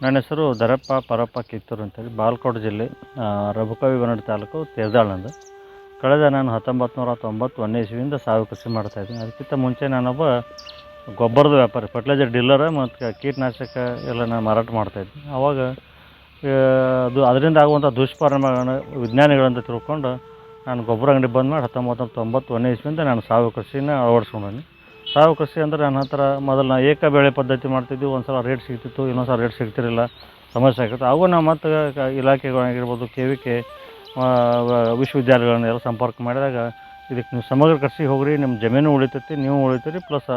ನನ್ನ ಹೆಸರು ದರಪ್ಪ ಪರಪ್ಪ ಕಿತ್ತೂರು ಅಂತೇಳಿ. ಬಾಲ್ಕೋಟ್ ಜಿಲ್ಲೆ ರಭುಕವಿ ಬನ್ನಡ ತಾಲೂಕು ತೇರ್ದಾಳಂದು ಕಳೆದ ನಾನು ಹತ್ತೊಂಬತ್ತು ನೂರ ತೊಂಬತ್ತು ಒಂದನೇ ಇಸ್ವಿಯಿಂದ ಸಾವು ಕೃಷಿ ಮಾಡ್ತಾಯಿದ್ದೀನಿ ಅದಕ್ಕಿಂತ ಮುಂಚೆ ನಾನೊಬ್ಬ ಗೊಬ್ಬರದ ವ್ಯಾಪಾರಿ ಫರ್ಟಿಲೈಸರ್ ಡೀಲರ ಮತ್ತು ಕೀಟನಾಶಕ ಎಲ್ಲ ನಾನು ಮಾರಾಟ ಮಾಡ್ತಾಯಿದ್ದೀನಿ ಆವಾಗ ಅದು ಅದರಿಂದ ಆಗುವಂಥ ದುಷ್ಪರಿಣಾಮಗಳನ್ನು, ವಿಜ್ಞಾನಿಗಳಂತ ತಿಳ್ಕೊಂಡು ನಾನು ಗೊಬ್ಬರ ಅಂಗಡಿ ಬಂದ್ ಮಾಡಿ ಹತ್ತೊಂಬತ್ತು ನೂರ ಒಂದನೇ ಇಸ್ವಿಯಿಂದ ನಾನು ಸಾವಯವ ಕೃಷಿನ ಅಳವಡಿಸ್ಕೊಂಡೀನಿ ಸಾವಯವ ಕೃಷಿ ಅಂದರೆ ನನ್ನ ಹತ್ರ ಮೊದಲು ನಾ ಏಕ ಬೆಳೆ ಪದ್ಧತಿ ಮಾಡ್ತಿದ್ವಿ ಒಂದು ಸಲ ರೇಟ್ ಸಿಗ್ತಿತ್ತು ಇನ್ನೊಂದು ಸಲ ರೇಟ್ ಸಿಗ್ತಿರಲಿಲ್ಲ. ಸಮಸ್ಯೆ ಆಗಿತ್ತು. ಅವು ನಾವು ಮತ್ತು ಇಲಾಖೆಗಳಾಗಿರ್ಬೋದು, ಕೆ ವಿ ಕೆ ವಿಶ್ವವಿದ್ಯಾಲಯಗಳನ್ನೆಲ್ಲ ಸಂಪರ್ಕ ಮಾಡಿದಾಗ ಇದಕ್ಕೆ ನೀವು ಸಮಗ್ರ ಕೃಷಿ ಹೋಗ್ರಿ, ನಿಮ್ಮ ಜಮೀನು ಉಳಿತೈತಿ, ನೀವು ಉಳಿತೀರಿ, ಪ್ಲಸ್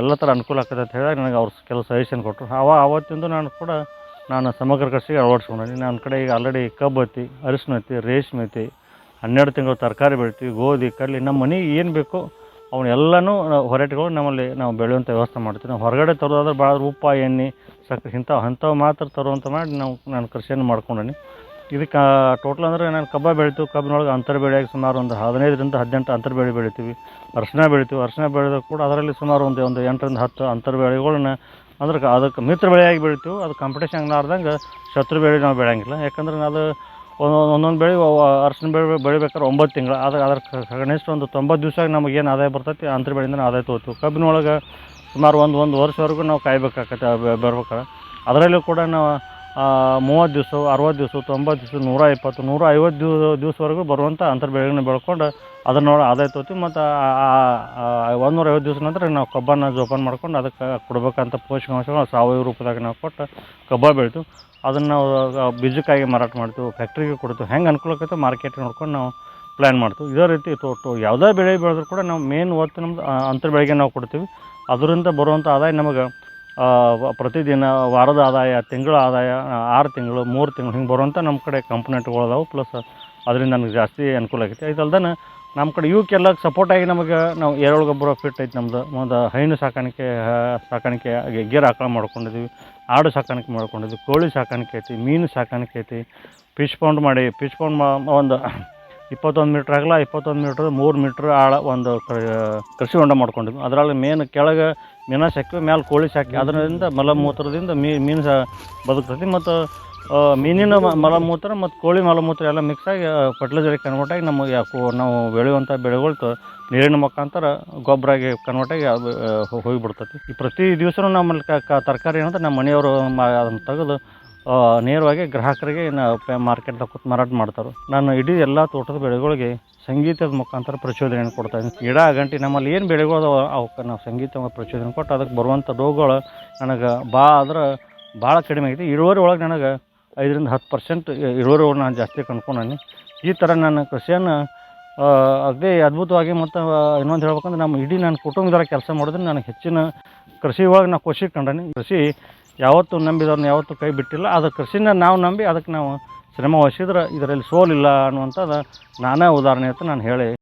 ಎಲ್ಲ ಥರ ಅನುಕೂಲ ಆಗ್ತದೆ ಅಂತ ಹೇಳಿದಾಗ ನನಗೆ ಅವ್ರು ಕೆಲವು ಸಜೆಷನ್ ಕೊಟ್ಟರು. ಅವ ಆವತ್ತಿಂದ ನಾನು ಕೂಡ ನಾನು ಸಮಗ್ರ ಕೃಷಿಗೆ ಅಳವಡಿಸ್ಕೊಂಡಿ. ನನ್ನ ಕಡೆ ಈಗ ಆಲ್ರೆಡಿ ಕಬ್ಬು ಐತಿ, ಅರಿಶಿನ ಐತಿ, ರೇಷ್ಮೆ ಐತಿ, ಹನ್ನೆರಡು ತಿಂಗಳು ತರಕಾರಿ ಬೆಳಿತೀವಿ, ಗೋಧಿ ಕಲ್ಲಿ ನಮ್ಮ ಮನೆಗೆ ಏನು ಬೇಕು ಅವನ್ನೆಲ್ಲನೂ ಹೊರಟಿಗಳು ನಮ್ಮಲ್ಲಿ ನಾವು ಬೆಳೆಯುವಂಥ ವ್ಯವಸ್ಥೆ ಮಾಡ್ತೀವಿ. ನಾವು ಹೊರಗಡೆ ತರೋದಾದ್ರೆ ಭಾಳ ಉಪ್ಪ ಎಣ್ಣೆ, ಸಕ್ಕರೆ ಇಂಥವು, ಅಂಥವು ಮಾತ್ರ ತರುವಂಥ ಮಾಡಿ ನಾವು ನಾನು ಕೃಷಿಯನ್ನು ಮಾಡ್ಕೊಂಡೀನಿ. ಇದಕ್ಕೆ ಟೋಟಲ್ ಅಂದರೆ ನಾನು ಕಬ್ಬ ಬೆಳಿತೀವಿ. ಕಬ್ಬಿನೊಳಗೆ ಅಂತರ ಬೆಳೆಯಾಗಿ ಸುಮಾರು ಒಂದು ಹದಿನೈದರಿಂದ ಹದಿನೆಂಟು ಅಂತರ ಬೆಳೆ ಬೆಳಿತೀವಿ. ಅರಿಶಿನ ಬೆಳಿತೀವಿ. ಅರಿಶಿನ ಬೆಳೆದಾಗ ಕೂಡ ಅದರಲ್ಲಿ ಸುಮಾರು ಒಂದು ಒಂದು ಎಂಟರಿಂದ ಹತ್ತು ಅಂತರ ಬೆಳೆಗಳನ್ನ ಅಂದ್ರೆ ಅದಕ್ಕೆ ಮಿತ್ರ ಬೆಳೆಯಾಗಿ ಬೆಳಿತೀವಿ. ಅದು ಕಾಂಪಿಟೇಷನ್ ಆಗ್ಲಾರ್ದಂಗೆ ಶತ್ರು ಬೆಳೆ ನಾವು ಬೆಳೆಯಂಗಿಲ್ಲ. ಯಾಕಂದ್ರೆ ಅದು ಒಂದೊಂದು ಒಂದೊಂದು ಬೆಳೆ ಅರ್ಶಿನ ಬೆಳೆ ಬೆಳಿಬೇಕಾದ್ರೆ ಒಂಬತ್ತು ತಿಂಗಳು. ಅದ್ರ ಅದ್ರ ಕನಿಷ್ಠ ಒಂದು ತೊಂಬತ್ತು ದಿವಸ ನಮಗೆ ಏನು ಆದಾಯ ಬರ್ತೈತಿ? ಅಂತರ ಬೆಳೆಯಿಂದ ಆದಾಯ ತೊಗೋತೀವಿ ಕಬ್ಬಿನೊಳಗೆ ಸುಮಾರು ಒಂದು ಒಂದು ವರ್ಷವರೆಗೂ ನಾವು ಕಾಯ್ಬೇಕಾಗತ್ತೆ ಬರ್ಬೇಕಾರೆ ಅದರಲ್ಲೂ ಕೂಡ ನಾವು ಮೂವತ್ತು ದಿವಸ, ಅರವತ್ತು ದಿವಸ, ತೊಂಬತ್ತು ದಿವಸ, ನೂರ ಇಪ್ಪತ್ತು, ನೂರ ಐವತ್ತು ದಿವ, ದಿವಸವರೆಗೂ ಬರುವಂಥ ಅಂತರ ಬೆಳೆಗಳನ್ನ ಬೆಳ್ಕೊಂಡು ಅದನ್ನೊಳಗೆ ಆದಾಯ ತೊಗೋತೀವಿ ಮತ್ತು ಒಂದೂರ ಐವತ್ತು ದಿವಸ ನಂತರ ನಾವು ಕಬ್ಬನ್ನು ಜೋಪಾನ ಮಾಡ್ಕೊಂಡು ಅದಕ್ಕೆ ಕೊಡಬೇಕಂತ ಪೋಷಕಾಂಶಗಳು ಸಾವಯವ ರೂಪದಾಗ ನಾವು ಕೊಟ್ಟು ಕಬ್ಬ ಬೆಳಿತೀವಿ ಅದನ್ನು ನಾವು ಬೀಜಕ್ಕಾಗಿ ಮಾರಾಟ ಮಾಡ್ತೀವಿ ಫ್ಯಾಕ್ಟ್ರಿಗೆ ಕೊಡ್ತೀವಿ. ಹೆಂಗೆ ಅನುಕೂಲ ಆಕೈತೆ ಮಾರ್ಕೆಟ್ ನೋಡ್ಕೊಂಡು ನಾವು ಪ್ಲ್ಯಾನ್ ಮಾಡ್ತೀವಿ. ಇದೇ ರೀತಿ ತೋಟು ಯಾವುದೇ ಬೆಳೆ ಬೆಳೆದ್ರೂ ಕೂಡ ನಾವು ಮೇನ್ ಒತ್ತು ನಮ್ದು ಅಂತರ್ ಬೆಳೆಗೆ ನಾವು ಕೊಡ್ತೀವಿ. ಅದರಿಂದ ಬರುವಂಥ ಆದಾಯ ನಮಗೆ ಪ್ರತಿದಿನ ವಾರದ ಆದಾಯ, ತಿಂಗಳ ಆದಾಯ ಆರು ತಿಂಗಳು, ಮೂರು ತಿಂಗಳು ಹಿಂಗೆ ಬರುವಂಥ ನಮ್ಮ ಕಡೆ ಕಂಪ್ನೆಂಟ್ಗಳು ಅದಾವೆ ಪ್ಲಸ್ ಅದರಿಂದ ನಮ್ಗೆ ಜಾಸ್ತಿ ಅನುಕೂಲ ಆಗೈತೆ. ಇದಲ್ದನ ನಮ್ಮ ಕಡೆ ಇವಕ್ಕೆಲ್ಲ ಸಪೋರ್ಟಾಗಿ ನಮಗೆ ನಾವು ಎರೆಹುಳು ಗೊಬ್ಬರ ಫಿಟ್ ಐತೆ ನಮ್ಮದು ಒಂದು ಹೈನು ಸಾಕಾಣಿಕೆ ಸಾಕಾಣಿಕೆ ಗೇರು ಆಕಳ ಮಾಡ್ಕೊಂಡಿದ್ದೀವಿ ಆಡು ಸಾಕಾಣಿಕೆ ಮಾಡ್ಕೊಂಡಿದ್ವಿ. ಕೋಳಿ ಸಾಕಾಣಿಕೆ ಐತಿ, ಮೀನು ಸಾಕಾಣಿಕೆ ಐತಿ. ಫಿಶ್ ಪೌಂಡ್ ಮಾಡಿ ಫಿಶ್ ಪೌಂಡ್ ಮಾ, ಒಂದು ಇಪ್ಪತ್ತೊಂದು ಮೀಟ್ರ್ ಅಗಲ ಇಪ್ಪತ್ತೊಂದು ಮೀಟ್ರ್ ಮೂರು ಮೀಟ್ರ್ ಆಳ ಒಂದು ಕೃಷಿ ಹೊಂಡ ಮಾಡ್ಕೊಂಡಿದ್ವಿ. ಅದರಲ್ಲಿ ಮೇನ್ ಕೆಳಗೆ ಮೀನ ಸಾಕಿ ಮೇಲೆ ಕೋಳಿ ಸಾಕಿ ಅದರಿಂದ ಮಲಮೂತ್ರದಿಂದ ಮೀ ಮೀನು ಸಹ ಬದುಕ್ತೈತಿ ಮತ್ತು ಮೀನಿನ ಮಲಮೂತ್ರ ಮತ್ತು ಕೋಳಿ ಮಲಮೂತ್ರ ಎಲ್ಲ ಮಿಕ್ಸ್ ಆಗಿ ಫರ್ಟಿಲೈಸರಿಗೆ ಕನ್ವರ್ಟ್ ಆಗಿ ನಮಗೆ ಯಾಕೋ ನಾವು ಬೆಳೆಯುವಂಥ ಬೆಳೆಗಳು ನೀರಿನ ಮುಖಾಂತರ ಗೊಬ್ಬರ ಆಗಿ ಕನ್ವರ್ಟ್ ಆಗಿ ಅದು ಹೋಗಿಬಿಡ್ತೈತಿ. ಈ ಪ್ರತಿ ದಿವಸನೂ ನಮ್ಮಲ್ಲಿ ಕ ತರಕಾರಿ ಏನಂದ್ರೆ ನಮ್ಮ ಮನೆಯವರು ಅದನ್ನು ತೆಗೆದು ನೇರವಾಗಿ ಗ್ರಾಹಕರಿಗೆ ಮಾರ್ಕೆಟ್ದಾಗ ಕೂತು ಮಾರಾಟ ಮಾಡ್ತಾರೆ. ನಾನು ಇಡೀ ಎಲ್ಲ ತೋಟದ ಬೆಳೆಗಳಿಗೆ ಸಂಗೀತದ ಮುಖಾಂತರ ಪ್ರಚೋದನೆಯನ್ನು ಕೊಡ್ತಾ ಇದ್ದೀನಿ. ಗಿಡ ಗಂಟಿ ನಮ್ಮಲ್ಲಿ ಏನು ಬೆಳೆಗಳು ಅವಕ್ಕೆ ನಾವು ಸಂಗೀತ ಪ್ರಚೋದನೆ ಕೊಟ್ಟು ಅದಕ್ಕೆ ಬರುವಂಥ ರೋಗಗಳು ನನಗೆ ಬಾ ಆದ್ರೆ ಭಾಳ ಕಡಿಮೆ ಆಗಿದೆ ಇಳುವರಿ ಒಳಗೆ ನನಗೆ ಐದರಿಂದ ಹತ್ತು ಪರ್ಸೆಂಟ್ ಇಳುವರಿ ನಾನು ಜಾಸ್ತಿ ಕಂಡ್ಕೊಂಡೀನಿ ಈ ಥರ ನಾನು ಕೃಷಿಯನ್ನು ಅದೇ ಅದ್ಭುತವಾಗಿ ಮತ್ತು ಇನ್ನೊಂದು ಹೇಳ್ಬೇಕಂದ್ರೆ ನಮ್ಮ ಇಡೀ ನನ್ನ ಕುಟುಂಬದರ ಕೆಲಸ ಮಾಡಿದ್ರೆ ನನಗೆ ಹೆಚ್ಚಿನ ಕೃಷಿ ಒಳಗೆ ನಾವು ಖುಷಿ ಕಂಡೀನಿ. ಕೃಷಿ ಯಾವತ್ತೂ ನಂಬಿದವ್ರನ್ನ ಯಾವತ್ತೂ ಕೈ ಬಿಟ್ಟಿಲ್ಲ. ಅದು ಕೃಷಿನ ನಾವು ನಂಬಿ ಅದಕ್ಕೆ ನಾವು ಶ್ರಮ ವಹಿಸಿದ್ರೆ ಇದರಲ್ಲಿ ಸೋಲಿಲ್ಲ ಅನ್ನುವಂಥದ್ದು ನಾನೇ ಉದಾಹರಣೆ ಅಂತ ನಾನು ಹೇಳಿ